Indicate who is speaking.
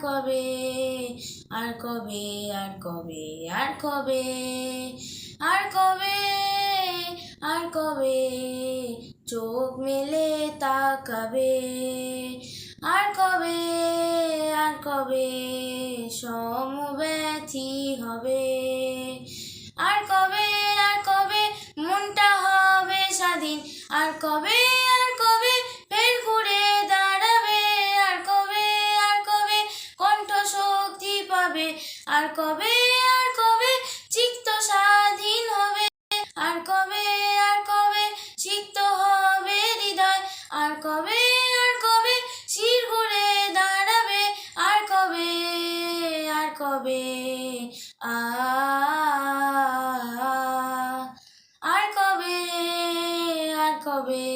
Speaker 1: কবে আর কবে আর কবে আর কবে আর কবে আর কবে চোখ মেলে তাকাবে আর কবে আর কবে সমব্যথী হবে আর কবে আর কবে মনটা হবে স্বাধীন আর কবে পাবে আর কবে আর কবে চিত্ত স্বাধীন হবে? আর কবে আর কবে চিত্ত হবে হৃদয়? আর কবে আর কবে শির ঘুরে দাঁড়াবে? আর কবে আর কবে, আ, আর কবে আর কবে